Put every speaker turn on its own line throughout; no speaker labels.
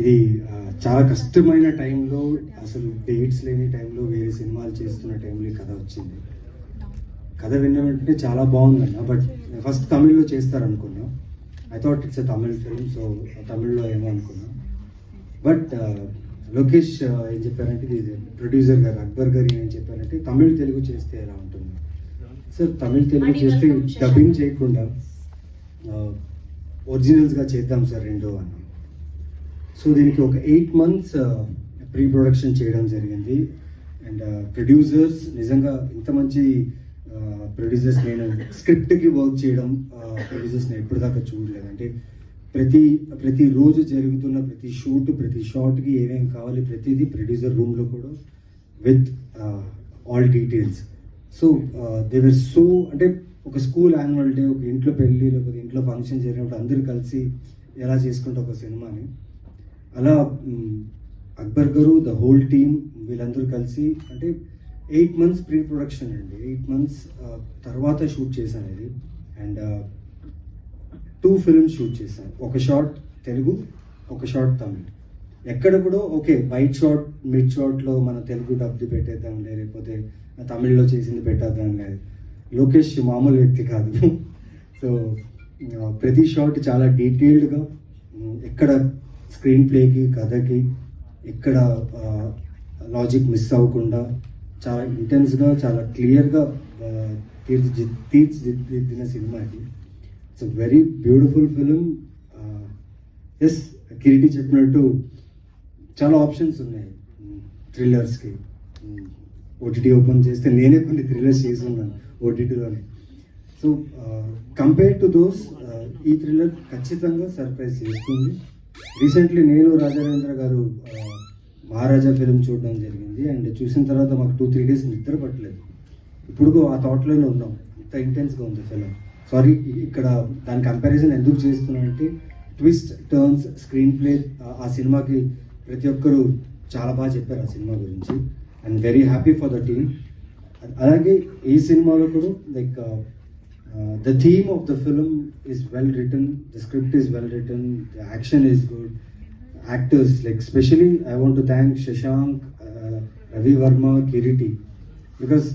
ఇది చాలా కష్టమైన టైంలో అసలు డేట్స్ లేని టైంలో వేరే సినిమాలు చేస్తున్న టైంలో ఈ కథ వచ్చింది. కథ విన్న వెంటనే చాలా బాగుందన్న బట్ ఫస్ట్ తమిళ్ళో చేస్తారు అనుకున్నా I thought it's a Tamil film so తమిళ్ళో ఏమో అనుకున్నా. బట్ లోకేష్ ఏం చెప్పారంటే ఇది ప్రొడ్యూసర్ గారు అక్బర్ గారు ఏం చెప్పారంటే తమిళ్ తెలుగు చేస్తే ఎలా ఉంటుంది? సార్ తమిళ్ తెలుగు చేస్తే డబ్బింగ్ చేయకుండా ఒరిజినల్స్గా చేద్దాం సార్ రెండో అన్నాం. సో దీనికి ఒక ఎయిట్ మంత్స్ ప్రీ ప్రొడక్షన్ చేయడం జరిగింది. అండ్ ప్రొడ్యూసర్స్ నిజంగా ఇంత మంచి ప్రొడ్యూసర్స్ నేను స్క్రిప్ట్కి వర్క్ చేయడం ప్రొడ్యూసర్స్ నేను ఎప్పుడు దాకా చూడలేదు. అంటే ప్రతి ప్రతి రోజు జరుగుతున్న ప్రతి షూట్ ప్రతి షాట్కి ఏమేమి కావాలి ప్రతిదీ ప్రొడ్యూసర్ రూమ్లో కూడా విత్ ఆల్ డీటెయిల్స్ సో దేవర్ సో అంటే ఒక స్కూల్ యాన్యువల్ డే ఒక ఇంట్లో పెళ్ళి లేకపోతే ఇంట్లో ఫంక్షన్ జరిగినప్పుడు అందరూ కలిసి ఎలా చేసుకుంటే ఒక సినిమాని అలా అక్బర్ గారు ద హోల్ టీమ్ వీళ్ళందరూ కలిసి అంటే ఎయిట్ మంత్స్ ప్రీ ప్రొడక్షన్ అండి ఎయిట్ మంత్స్ తర్వాత షూట్ చేశాను. ఇది అండ్ టూ ఫిల్మ్స్ షూట్ చేశాను. ఒక షార్ట్ తెలుగు ఒక షార్ట్ తమిళ్. ఎక్కడ కూడా ఓకే వైట్ షార్ట్ మిడ్ షార్ట్లో మన తెలుగు డబ్ది పెట్టేద్దాం లేకపోతే తమిళ్ళో చేసింది పెట్టేద్దాం లేదు లోకేష్ మామూలు వ్యక్తి కాదు. సో ప్రతి షాట్ చాలా డీటెయిల్డ్గా ఎక్కడ స్క్రీన్ ప్లేకి కథకి ఎక్కడ లాజిక్ మిస్ అవ్వకుండా చాలా ఇంటెన్స్గా చాలా క్లియర్గా తీర్చి తీర్చిదిద్దిన సినిమా ఇది. It's very beautiful film as Kiriti చెప్పినట్టు చాలా ఆప్షన్స్ ఉన్నాయి. Hmm, థ్రిల్లర్స్కి ఓటీటీ hmm, ఓపెన్ చేస్తే నేనే కొన్ని థ్రిల్లర్స్ చేసి ఉన్నాను ఓటీటీలోనే సో కంపేర్ టు దోస్ ఈ థ్రిల్లర్ ఖచ్చితంగా సర్ప్రైజ్ చేస్తుంది. రీసెంట్లీ నేను రాజారేంద్ర గారు మహారాజా ఫిలిం చూడడం జరిగింది. అండ్ చూసిన తర్వాత మాకు టూ త్రీ డేస్ నిద్ర పట్టలేదు. ఇప్పుడు ఆ థాట్లోనే ఉన్నాం. ఇంత ఇంటెన్స్గా ఉంది ఫిలిం. సారీ ఇక్కడ దాని కంపారిజన్ ఎందుకు చేస్తున్నానంటే ట్విస్ట్ టర్న్స్ స్క్రీన్ ప్లే ఆ సినిమాకి ప్రతి ఒక్కరు చాలా బాగా చెప్పారు ఆ సినిమా గురించి. And very happy for the team అలాగే ఈ సినిమాలో కూడా like the theme of the is well well the the script well well the action action is good actors like I I want to thank Shashank Ravi Varma Kiriti, because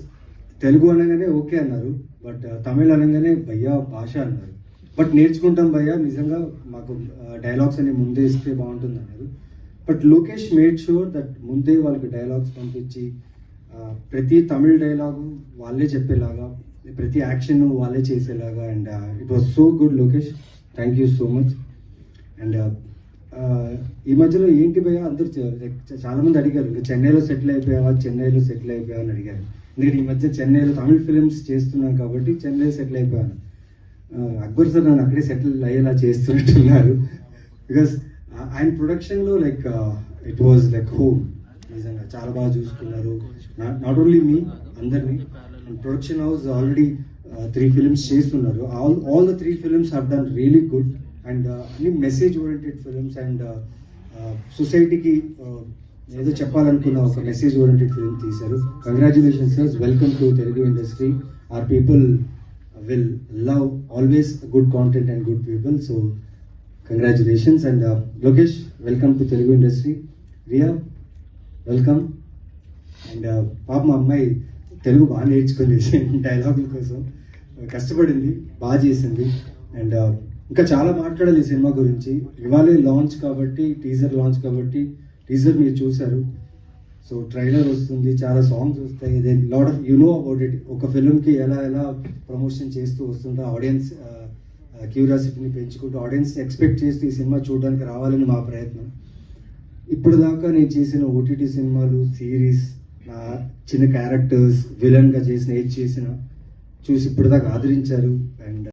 Telugu అనగానే okay అన్నారు but Tamil uh, అనగానే భయ్యా భాష అన్నారు. But నేర్చుకుంటాం భయ్యా నిజంగా మాకు uh, డైలాగ్స్ అన్ని ముందే ఇస్తే బాగుంటుంది అన్నారు. But Lokesh made sure that ముందే వాళ్ళకి డైలాగ్స్ పంపించి uh, ప్రతి తమిళ్ డైలాగు వాళ్ళే చెప్పేలాగా ప్రతి యాక్షన్ వాళ్ళే చేసేలాగా and it was so good Lokesh. Thank you so much and ఈ మధ్యలో ఏంటి భయ్యా? అందరు చాలా మంది అడిగారు. ఇంకా చెన్నైలో సెటిల్ అయిపోయావా? చెన్నైలో సెటిల్ అయిపోయావా అని అడిగారు. ఎందుకంటే ఈ మధ్య చెన్నైలో తమిళ ఫిలిమ్స్ చేస్తున్నాను కాబట్టి చెన్నై సెటిల్ అయిపోయాను. Uh, అక్బర్ సార్ నన్ను అక్కడే సెటిల్ అయ్యేలా చేస్తున్నట్టున్నారు. బికాస్ uh, ఆయన ప్రొడక్షన్లో like it was like home నిజంగా చాలా బాగా చూసుకున్నారు. నాట్ ఓన్లీ మీ అందరినీ. And production house already three films చేస్తున్నారు. All all the three films have done really good and అన్ని మెసేజ్ ఓరియంటెడ్ ఫిల్మ్స్ అండ్ సొసైటీకి ఏదో చెప్పాలనుకున్న ఒక మెసేజ్ ఓరియంటెడ్ ఫిల్మ్ తీశారు. Congratulation sir welcome to Telugu industry are people will love always good content and good people so congratulations and Lokesh welcome to Telugu industry Riya welcome and పాప మా అమ్మాయి తెలుగు బాగా నేర్చుకుంది డైలాగుల కోసం. కష్టపడింది బాగా చేసింది. అండ్ uh, ఇంకా చాలా మాట్లాడాలి ఈ సినిమా గురించి. ఇవాళే లాంచ్ కాబట్టి టీజర్ లాంచ్ కాబట్టి టీజర్ మీరు చూశారు. సో ట్రైలర్ వస్తుంది చాలా సాంగ్స్ వస్తాయి. Then lot of you know about it ఒక ఫిల్మ్కి ఎలా ఎలా ప్రమోషన్ చేస్తూ వస్తుందో ఆడియన్స్ క్యూరియాసిటీని uh, uh, పెంచుకుంటూ ఆడియన్స్ ఎక్స్పెక్ట్ చేస్తూ ఈ సినిమా చూడడానికి రావాలని మా ప్రయత్నం. ఇప్పుడు దాకా నేను చేసిన ఓటీటీ సినిమాలు సిరీస్ చిన్న క్యారెక్టర్స్ విలన్గా చేసిన ఏది చేసిన చూసి ఇప్పుడు దాకా ఆదరించారు. అండ్